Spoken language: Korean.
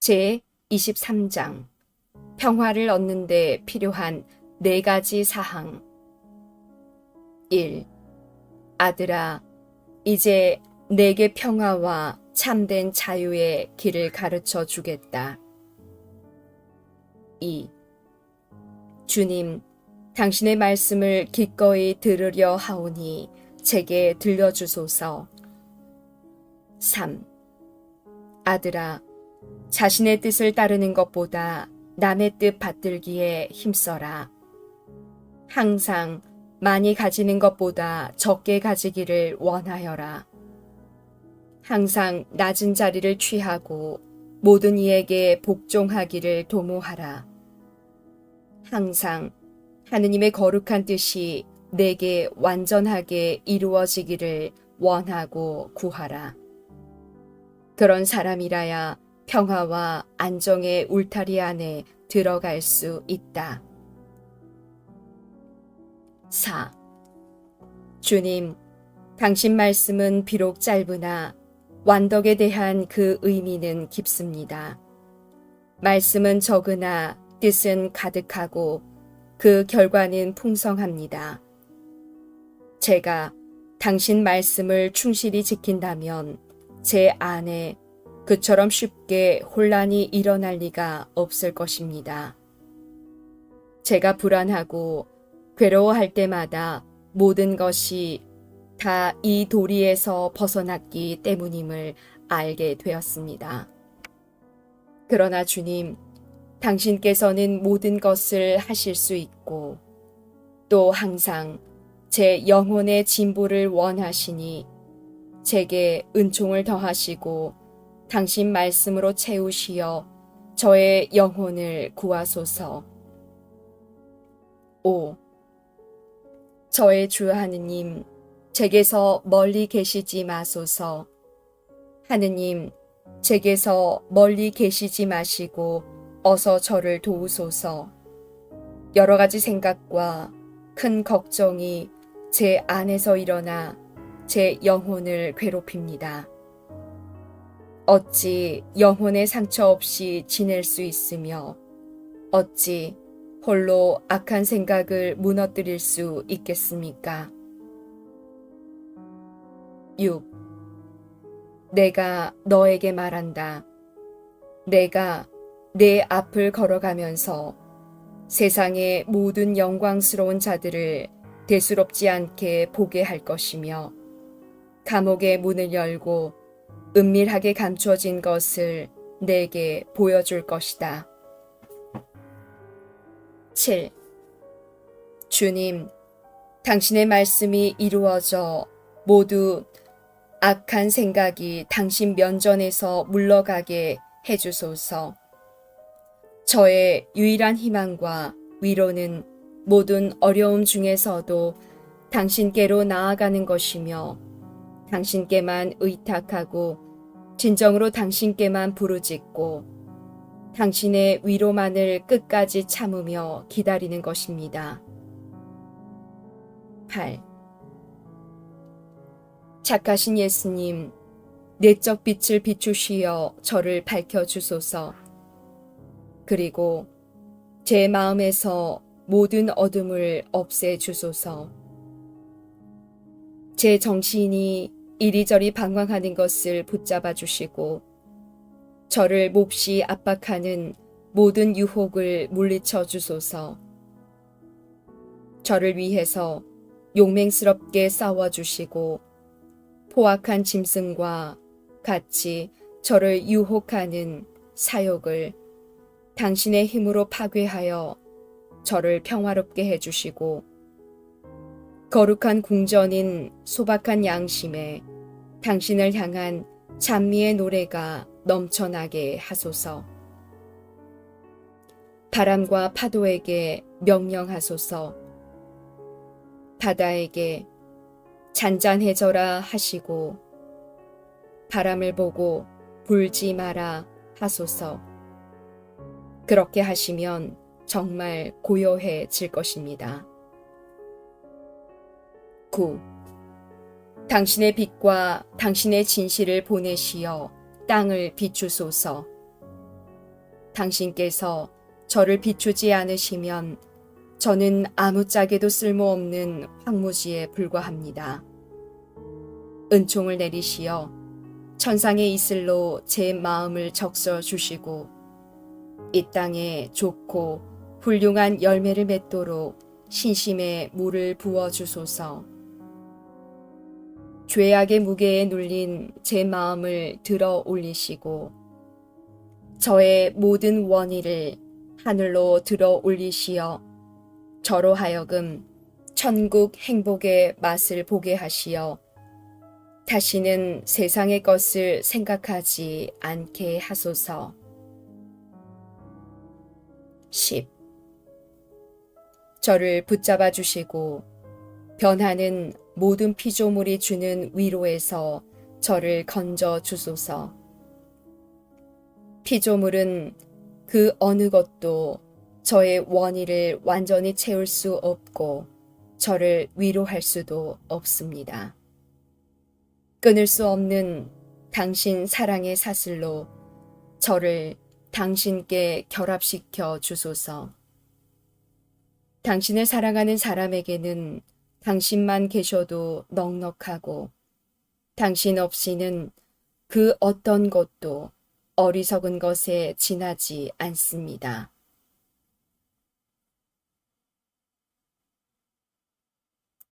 제 23장 평화를 얻는 데 필요한 네 가지 사항 1. 아들아, 이제 내게 평화와 참된 자유의 길을 가르쳐 주겠다. 2. 주님, 당신의 말씀을 기꺼이 들으려 하오니 제게 들려주소서. 3. 아들아, 자신의 뜻을 따르는 것보다 남의 뜻 받들기에 힘써라. 항상 많이 가지는 것보다 적게 가지기를 원하여라. 항상 낮은 자리를 취하고 모든 이에게 복종하기를 도모하라. 항상 하느님의 거룩한 뜻이 내게 완전하게 이루어지기를 원하고 구하라. 그런 사람이라야 평화와 안정의 울타리 안에 들어갈 수 있다. 4. 주님, 당신 말씀은 비록 짧으나 완덕에 대한 그 의미는 깊습니다. 말씀은 적으나 뜻은 가득하고 그 결과는 풍성합니다. 제가 당신 말씀을 충실히 지킨다면 제 안에 그처럼 쉽게 혼란이 일어날 리가 없을 것입니다. 제가 불안하고 괴로워할 때마다 모든 것이 다 이 도리에서 벗어났기 때문임을 알게 되었습니다. 그러나 주님, 당신께서는 모든 것을 하실 수 있고 또 항상 제 영혼의 진보를 원하시니 제게 은총을 더하시고 당신 말씀으로 채우시어 저의 영혼을 구하소서. 5. 저의 주 하느님, 제게서 멀리 계시지 마소서. 하느님, 제게서 멀리 계시지 마시고 어서 저를 도우소서. 여러 가지 생각과 큰 걱정이 제 안에서 일어나 제 영혼을 괴롭힙니다. 어찌 영혼의 상처 없이 지낼 수 있으며 어찌 홀로 악한 생각을 무너뜨릴 수 있겠습니까? 6. 내가 너에게 말한다. 내가 내 앞을 걸어가면서 세상의 모든 영광스러운 자들을 대수롭지 않게 보게 할 것이며 감옥의 문을 열고 은밀하게 감추어진 것을 내게 보여줄 것이다. 7. 주님, 당신의 말씀이 이루어져 모두 악한 생각이 당신 면전에서 물러가게 해주소서. 저의 유일한 희망과 위로는 모든 어려움 중에서도 당신께로 나아가는 것이며 당신께만 의탁하고 진정으로 당신께만 부르짖고 당신의 위로만을 끝까지 참으며 기다리는 것입니다. 8. 착하신 예수님, 내적 빛을 비추시어 저를 밝혀 주소서. 그리고 제 마음에서 모든 어둠을 없애 주소서. 제 정신이 이리저리 방황하는 것을 붙잡아 주시고 저를 몹시 압박하는 모든 유혹을 물리쳐 주소서. 저를 위해서 용맹스럽게 싸워 주시고 포악한 짐승과 같이 저를 유혹하는 사욕을 당신의 힘으로 파괴하여 저를 평화롭게 해주시고 거룩한 궁전인 소박한 양심에 당신을 향한 찬미의 노래가 넘쳐나게 하소서. 바람과 파도에게 명령하소서. 바다에게 잔잔해져라 하시고 바람을 보고 불지 마라 하소서. 그렇게 하시면 정말 고요해질 것입니다. 9. 당신의 빛과 당신의 진실을 보내시어 땅을 비추소서. 당신께서 저를 비추지 않으시면 저는 아무짝에도 쓸모없는 황무지에 불과합니다. 은총을 내리시어 천상의 이슬로 제 마음을 적셔 주시고 이 땅에 좋고 훌륭한 열매를 맺도록 신심의 물을 부어 주소서. 죄악의 무게에 눌린 제 마음을 들어 올리시고 저의 모든 원의를 하늘로 들어 올리시어 저로 하여금 천국 행복의 맛을 보게 하시어 다시는 세상의 것을 생각하지 않게 하소서. 10. 저를 붙잡아 주시고 변하는 모든 피조물이 주는 위로에서 저를 건져 주소서. 피조물은 그 어느 것도 저의 원의를 완전히 채울 수 없고 저를 위로할 수도 없습니다. 끊을 수 없는 당신 사랑의 사슬로 저를 당신께 결합시켜 주소서. 당신을 사랑하는 사람에게는 당신만 계셔도 넉넉하고 당신 없이는 그 어떤 것도 어리석은 것에 지나지 않습니다.